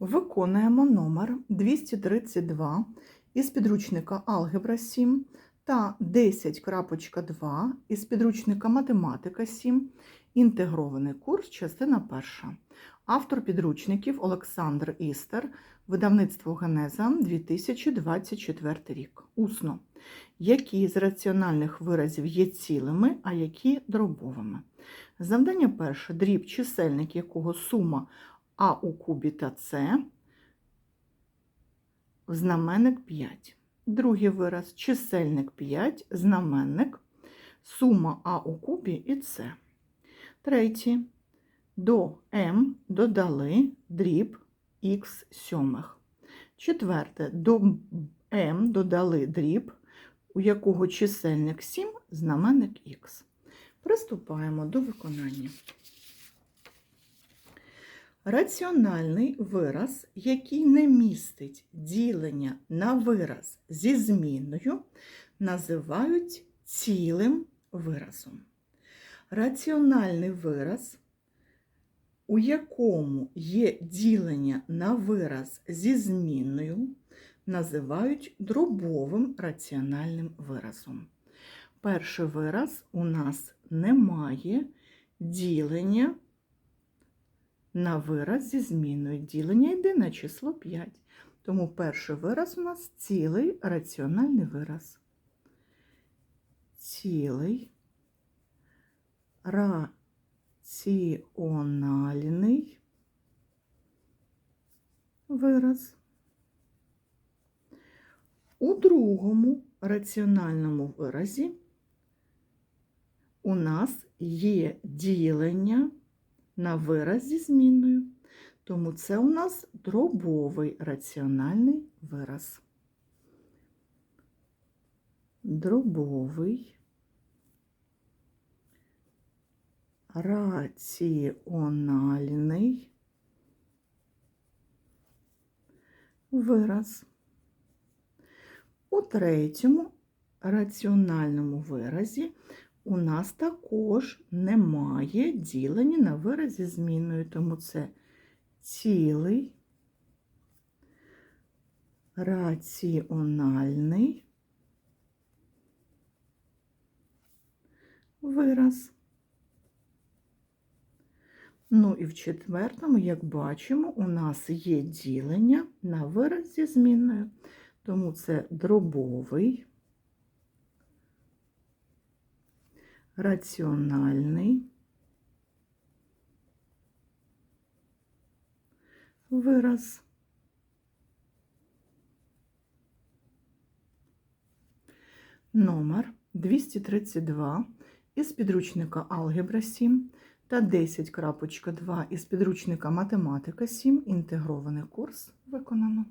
Виконуємо номер 232 із підручника Алгебра 7 та 10.2 із підручника Математика 7. Інтегрований курс, частина перша. Автор підручників Олександр Істер, видавництво Генеза 2024 рік. Усно. Які з раціональних виразів є цілими, а які дробовими? Завдання перше. Дріб, чисельник якого сума а у кубі та С знаменник 5. Другий вираз чисельник 5, знаменник, сума А у кубі і С. Третій. До М додали дріб х сьомих. Четверте. До М додали дріб, у якого чисельник 7, знаменник х. Приступаємо до виконання. Раціональний вираз, який не містить ділення на вираз зі зміною, називають цілим виразом. Раціональний вираз, у якому є ділення на вираз зі зміною, називають дробовим раціональним виразом. Перший вираз у нас немає ділення на вираз зі зміною. Ділення йде на число 5. Тому перший вираз у нас цілий раціональний вираз. Цілий раціональний вираз. У другому раціональному виразі у нас є ділення на вираз зі зміною. Тому це у нас дробовий раціональний вираз. Дробовий раціональний вираз. У третьому раціональному виразі у нас також немає ділення на вираз зі зміною, тому це цілий раціональний вираз. Ну і в четвертому, як бачимо, у нас є ділення на вираз зі зміною, тому це дробовий раціональний вираз. Номер 232 із підручника Алгебра 7 та 10.2 із підручника Математика 7. Інтегрований курс виконано.